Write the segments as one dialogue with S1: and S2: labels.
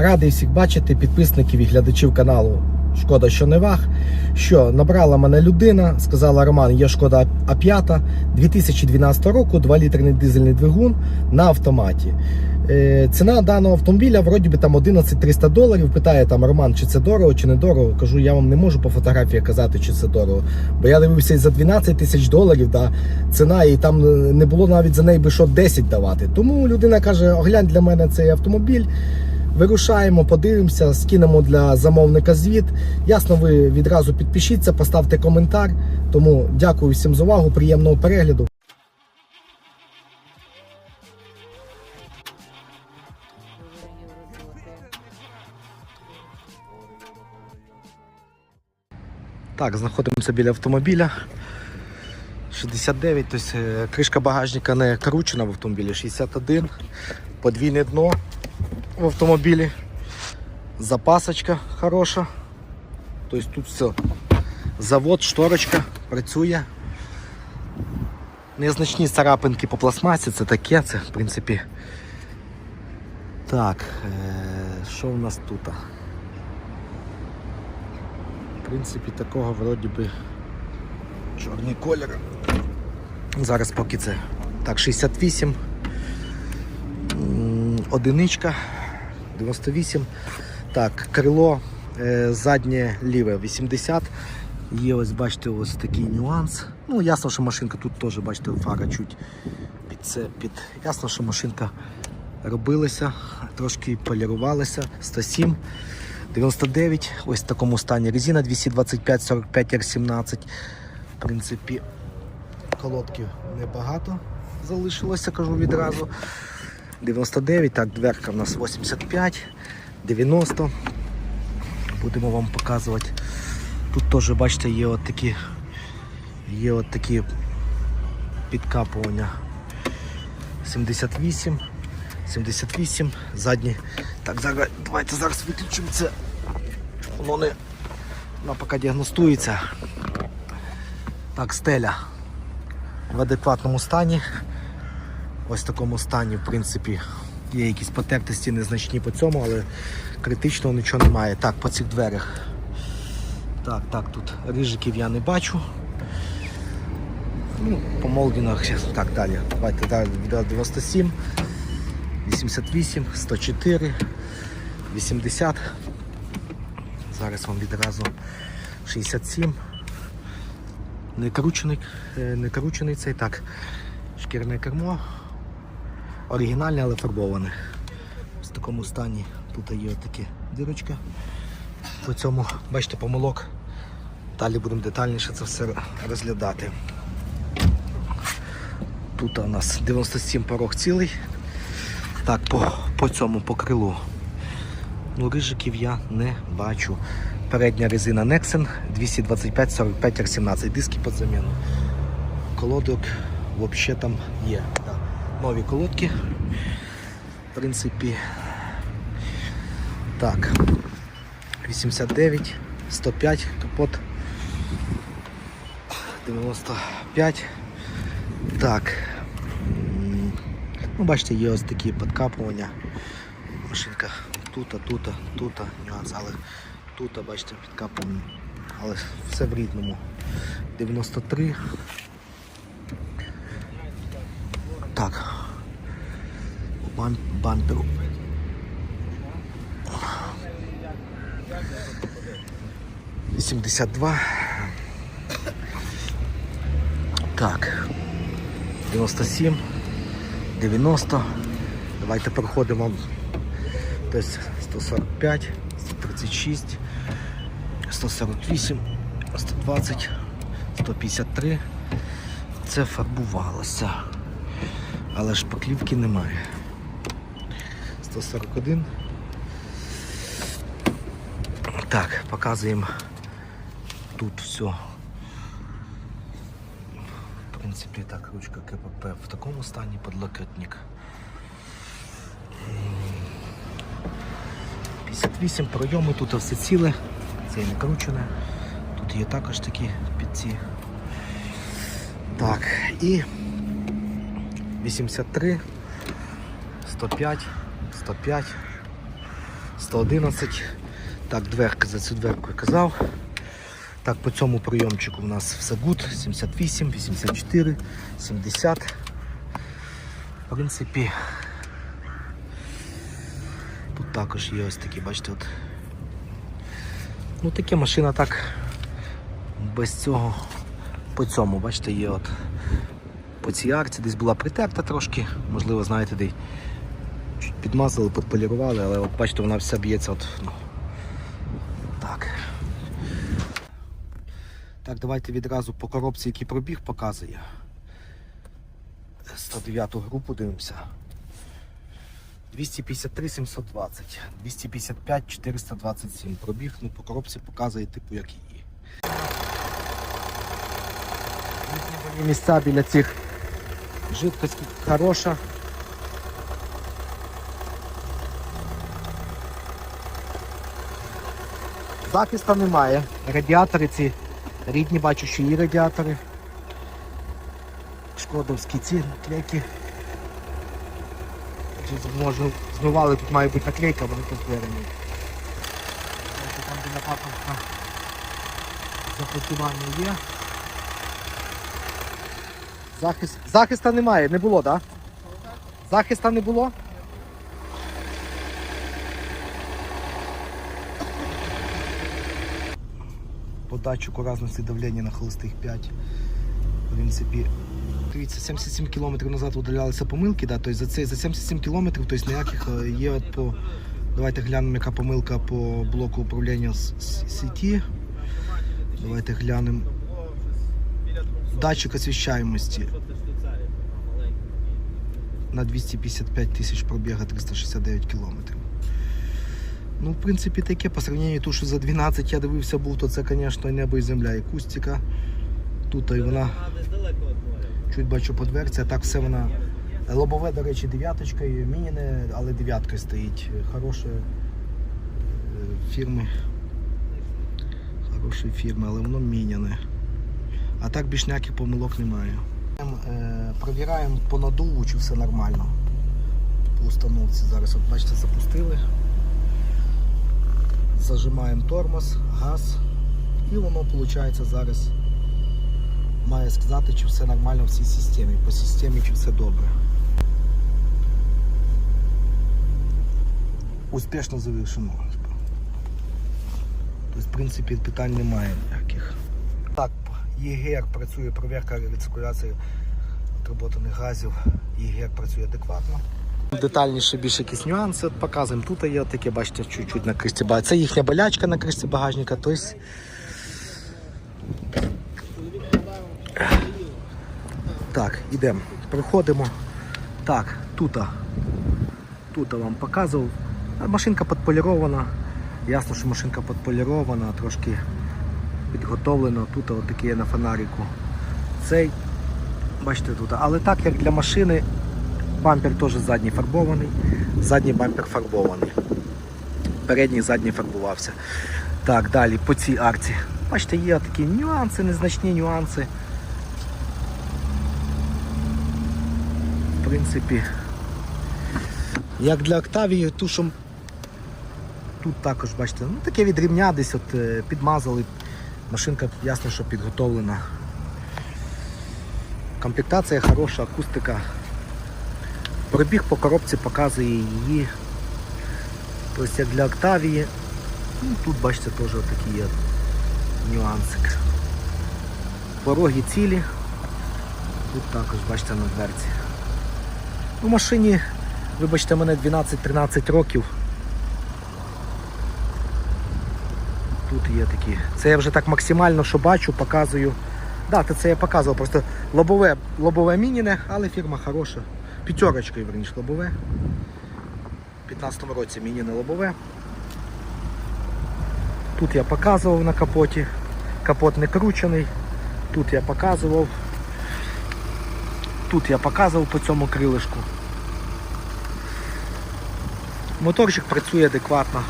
S1: Радий всіх бачити, підписників і глядачів каналу. Шкода, що не ваг. Що набрала мене людина, сказала Роман, є шкода А5 2012 року, 2-літрний дизельний двигун на автоматі. Е, ціна даного автомобіля вроді би там 11 300 доларів. Питає там Роман, чи це дорого, чи не дорого. Кажу, я вам не можу по фотографії казати, чи це дорого. Бо я дивився і за 12 тисяч доларів, да, ціна, і там не було навіть за неї би що 10 давати. Тому людина каже: оглянь для мене цей автомобіль. Вирушаємо, подивимося, скинемо для замовника звіт. Ясно, ви відразу підпишіться, поставте коментар. Тому дякую всім за увагу, приємного перегляду. Так, знаходимося біля автомобіля. 69, тобто е, кришка багажника не кручена в автомобілі. 61, подвійне дно в автомобілі. Запасочка хороша. Тобто тут все. Завод, шторочка працює. Незначні царапинки по пластмасі, це таке, це в принципі. Так, е, що в нас тут? В принципі, такого вроді би чорний колір. Зараз поки це. Так, 68. Одиничка. 98. Так, крило е, заднє ліве 80. Є ось, бачите, ось такий нюанс. Ну, ясно, що машинка тут теж, бачите, фара чуть під це під. Ясно, що машинка робилася, трошки полірувалася. 107. 99, ось в такому стані резина 225 45 R17. В принципі, колодків небагато залишилося, кажу відразу. 99, так, дверка в нас 85, 90. Будемо вам показувати. Тут теж, бачите, є от такі, є от такі підкапування. 78, 78, задні. Так, зараз, давайте зараз виключимо це. Воно не вона поки діагностується. Так, стеля в адекватному стані. Ось в такому стані, в принципі, є якісь потертості незначні по цьому, але критичного нічого немає. Так, по цих дверях. Так, так, тут рижиків я не бачу. Ну, по молдінах, так далі. Давайте далі. 97, 88, 104, 80. Зараз вам відразу 67. Не кручений, е, не кручений цей так. Шкірне кермо. Оригінальне, але фарбоване. В такому стані тут є такі дирочка. По цьому, бачите, помилок. Далі будемо детальніше це все розглядати. Тут у нас 97 порог цілий. Так, по, по цьому по крилу. Ну, рижиків я не бачу. Передня резина Nexen 225 45 R17. Диски під заміну. Колодок взагалі там є. Да. Нові колодки. В принципі. Так. 89, 105, капот. 95. Так. Ну, бачите, є ось такі підкапування. Машинка тут, тут, тут, нюанс, але тут, бачите, підкапування. Але все в рідному. 93. Так. Бам- бамперу. Вісімдесят два. Так. 97. 90. Давайте проходимо. Тобто 145, 136, 148, 120, 153. Це фарбувалося. Але ж поклівки немає. 141. Так, показуємо тут все. В принципі, так, ручка КПП в такому стані, подлокотник. 58 пройоми, тут все ціле, це не кручене. Тут є також такі під ці. Так, і 83, 105, 105, 111. Так, дверка за цю дверку я казав. Так, по цьому прийомчику у нас все гуд. 78, 84, 70. В принципі, тут також є ось такі, бачите, от. Ну таке машина так без цього. По цьому, бачите, є от по цій арці десь була притерта трошки, можливо, знаєте, де підмазали, підполірували, але от бачите, вона вся б'ється от, ну, так. Так, давайте відразу по коробці, який пробіг, показує. 109 групу дивимося. 253 720, 255 427 пробіг, ну по коробці показує типу як її. Місця біля цих жидкості хороша. Захисту немає. Радіатори ці рідні бачу, що є радіатори. Шкодовські ці наклейки. Може змивали, тут має бути наклейка, вони позбирані. Бачу, Там біля паковка запотівання є. Захист... Захиста немає, не було, так? Да? Захиста не було? По датчику разності давлення на холостих 5. В принципі, дивіться, 77 км назад удалялися помилки, да? тобто за, цей, за 77 км тобто ніяких е, є от по. Давайте глянемо, яка помилка по блоку управління сіті. Давайте глянемо. Датчик освіщаємості на 255 тисяч пробіга 369 кілометрів. Ну, в принципі, таке по сравненню ту, що за 12 я дивився був, то це, звісно, небо і земля, і кустика. Тут і вона чуть бачу по дверці, а так все вона. Лобове, до речі, дев'яточкою, мініне, але дев'ятка стоїть. Е, фірми. Хорошої фірми, але воно міняне. А так більш ніяких помилок немає. Е, Провіраємо по надуву, чи все нормально. По установці зараз, от бачите, запустили. Зажимаємо тормоз, газ. І воно виходить зараз має сказати, чи все нормально в цій системі. По системі чи все добре. Успішно завершено. Тобто, в принципі, питань немає ніяких. Так, ЄГР працює, перевірка рециркуляції отработаних газів. ЄГР працює адекватно. Детальніше більше якісь нюанси показуємо. Тут є таке, бачите, чуть-чуть на кришці багажника. Це їхня болячка на кришці багажника. Тобто... Так, йдемо. Проходимо. Так, тут. Тут вам показував. Машинка підполірована. Ясно, що машинка підполірована, трошки підготовлена. Тут отакі є на фонаріку. Цей, бачите тут. Але так як для машини, бампер теж задній фарбований, задній бампер фарбований. Передній задній фарбувався. Так, далі по цій арці. Бачите, є такі нюанси, незначні нюанси. В принципі, як для Октавії, ту, що тут також, бачите, ну таке від рівня десь от е, підмазали. Машинка ясно, що підготовлена. Комплектація хороша, акустика. Пробіг по коробці показує її. Тобто як для Октавії. Ну, тут бачите теж такий є нюансик. Пороги цілі. Тут також бачите на дверці. У машині, вибачте мене, 12-13 років. Тут є такі. Це я вже так максимально, що бачу, показую. Да, це я показував, просто лобове, лобове мініне, але фірма хороша. П'ятерочкою, верніше, лобове. У 15-му році мініне лобове. Тут я показував на капоті. Капот не кручений. Тут я показував. Тут я показував по цьому крилишку. Моторчик працює адекватно.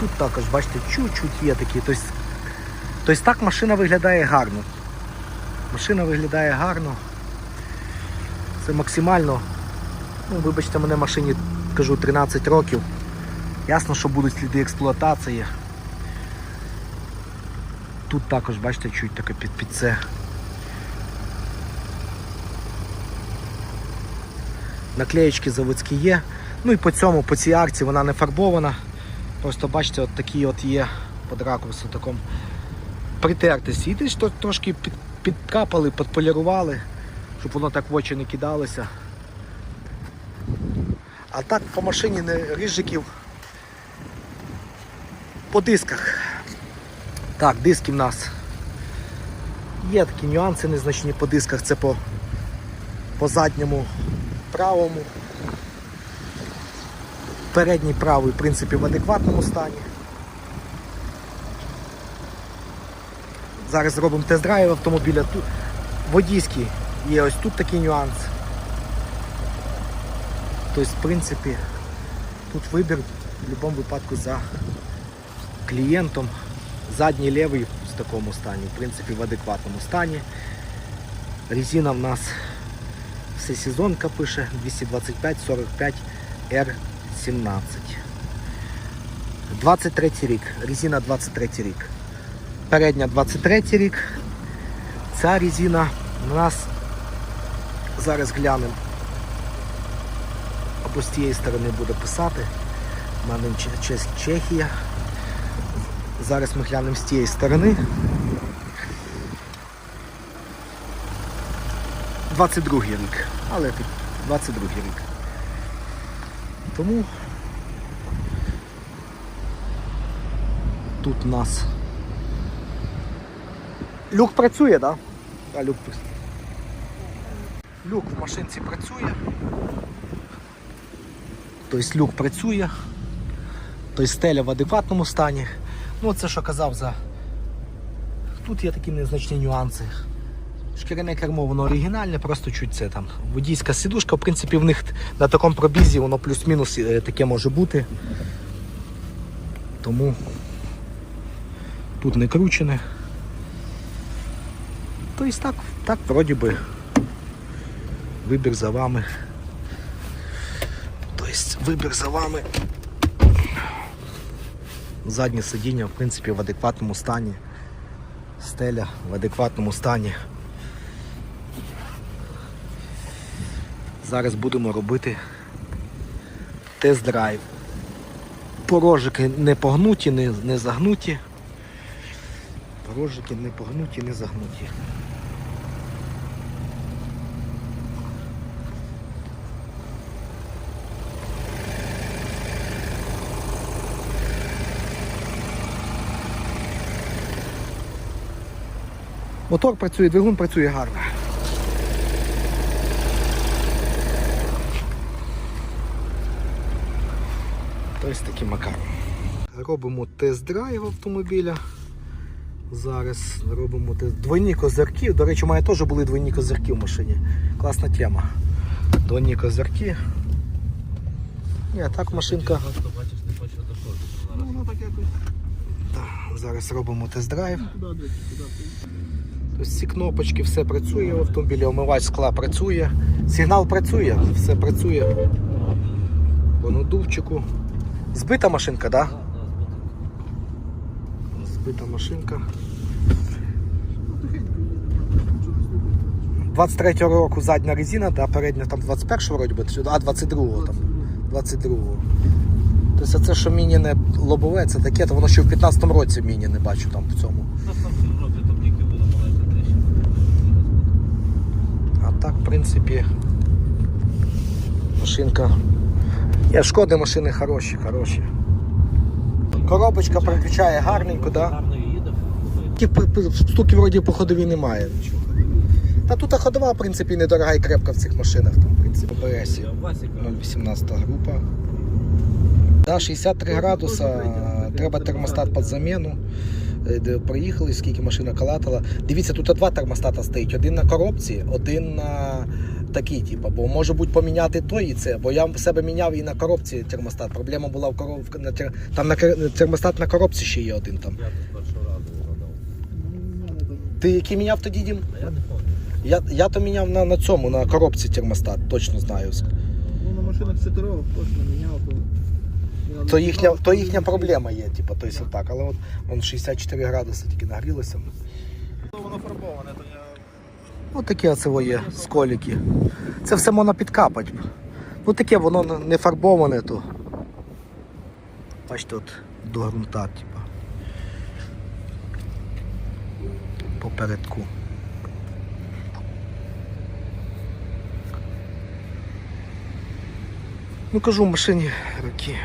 S1: Тут також, бачите, чуть-чуть є такі. Тобто, тобто так машина виглядає гарно. Машина виглядає гарно. Це максимально Ну, вибачте, мене машині кажу 13 років. Ясно, що будуть сліди експлуатації. Тут також, бачите, чуть таке під, під це. Наклеєчки заводські є. Ну і по цьому, по цій арці вона не фарбована. Просто бачите, от такі от є під ракурсом такому притертості. І десь трошки підкапали, підполірували, щоб воно так в очі не кидалося. А так по машині не рижиків. По дисках. Так, диски в нас. Є такі нюанси незначні по дисках. Це по, по задньому правому. Передній правий, в принципі, в адекватному стані. Зараз зробимо тест-драйв автомобіля. Тут водійський є ось тут такий нюанс. Тобто, в принципі, тут вибір в будь-якому випадку за клієнтом. Задній лівий в такому стані, в принципі, в адекватному стані. Резина в нас всесезонка пише 225 45 R17. 23 рік. Резина 23 рік. Передня 23 рік. Ця резина у нас зараз глянемо. Або з тієї сторони буде писати. У мене Че- Чехія. Зараз ми глянемо з тієї сторони. 22 рік. Але тут 22 рік. Тому тут у нас люк працює, так? Люк. Люк в машинці працює. Тобто люк працює. Тобто стеля в адекватному стані. Ну це що казав за. Тут є такі незначні нюанси. Шкіряне кермо воно оригінальне, просто чуть це там. Водійська сидушка, в принципі, в них на такому пробізі воно плюс-мінус е, таке може бути. Тому тут не кручене. Тобто так, так вроді би вибір за вами. Тобто вибір за вами. Заднє сидіння, в принципі, в адекватному стані. Стеля в адекватному стані. Зараз будемо робити тест-драйв. Порожики не погнуті, не, не загнуті. Порожики не погнуті, не загнуті. Мотор працює, двигун працює гарно. Ось таким макаром. Робимо тест-драйв автомобіля. Зараз робимо тест. Двойні козирки. До речі, у мене теж були двойні козирки в машині. Класна тема. Двойні козирки. Ні, так машинка. Ну, так якось. Зараз робимо тест-драйв. Ці кнопочки, все працює в автомобілі, омивач скла працює, сигнал працює, все працює. По надувчику. Збита машинка, так? Да? Збита машинка. 23-го року задня резина, да, передня там 21-го вроді би, а 22-го там. 22-го. Тобто це, що мініне лобове, це таке, то воно ще в 15-му році міні не бачу там в цьому.
S2: Нас там всі роблять, там тільки буде маленька трещина.
S1: А так, в принципі, машинка. Є шкоди машини хороші, хороші. Коробочка переключає гарненько, да? При- Стуків вроді по ходові немає. Та тут ходова, в принципі, недорога і крепка в цих машинах. Там, в принципі, БСі. 0,18 група. Да, 63 градуса, треба термостат під заміну. Е, де Проїхали, скільки машина калатала. Дивіться, тут два термостата стоїть. Один на коробці, один на такий, типу, бо може бути поміняти той і це. Бо я в себе міняв і на коробці термостат. Проблема була в короб... на тер... там на термостат на коробці ще є один там.
S2: Я тут першого разу вгадав.
S1: Ти який міняв тоді, Дім?
S2: Я не пам'ятаю.
S1: Я, я то міняв на, на цьому, на коробці термостат, точно знаю.
S3: Ну, на машина чотирьох, точно міняв, то...
S1: їхня, то їхня проблема є, типу, то есть так. Але от он 64 градуси тільки нагрілося.
S3: Воно фарбоване, то я...
S1: Ось такі оце є сколіки. Це все можна підкапати. Ну таке воно не фарбоване, то. Бачите, от до ґрунта, типу. Попередку. Ну кажу, в машині роки.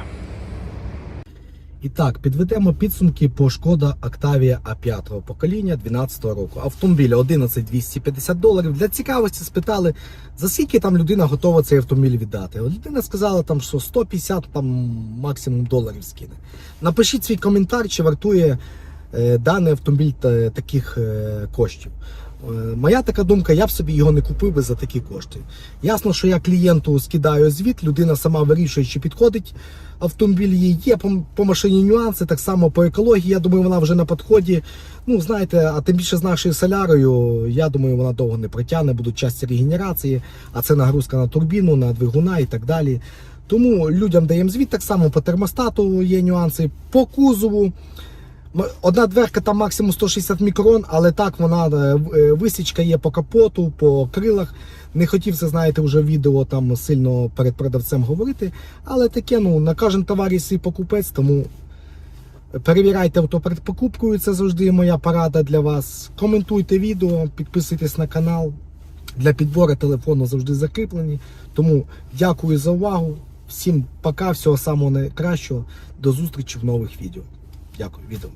S1: І так, підведемо підсумки по шкода Octavia A5 покоління 12 року. Автомобіль 11 250 доларів. Для цікавості спитали, за скільки там людина готова цей автомобіль віддати. Людина сказала, там, що 150 там, максимум доларів скине. Напишіть свій коментар, чи вартує е, даний автомобіль та, таких е, коштів. Е, Моя така думка, я б собі його не купив би за такі кошти. Ясно, що я клієнту скидаю звіт, людина сама вирішує, чи підходить автомобіль їй. Є по, по машині нюанси, так само по екології. Я думаю, вона вже на підході. Ну, знаєте, а тим більше з нашою солярою, я думаю, вона довго не протягне, будуть часті регенерації, а це нагрузка на турбіну, на двигуна і так далі. Тому людям даємо звіт, так само по термостату є нюанси, по кузову. Одна дверка там максимум 160 мікрон, але так вона е, е, висічка є по капоту, по крилах. Не хотів це, знаєте, вже відео там сильно перед продавцем говорити. Але таке, ну, на кожен товар свій покупець, тому перевіряйте авто перед покупкою. Це завжди моя порада для вас. Коментуйте відео, підписуйтесь на канал. Для підбору телефону завжди закріплені. Тому дякую за увагу. Всім пока, всього самого найкращого. До зустрічі в нових відео. Дякую, відео.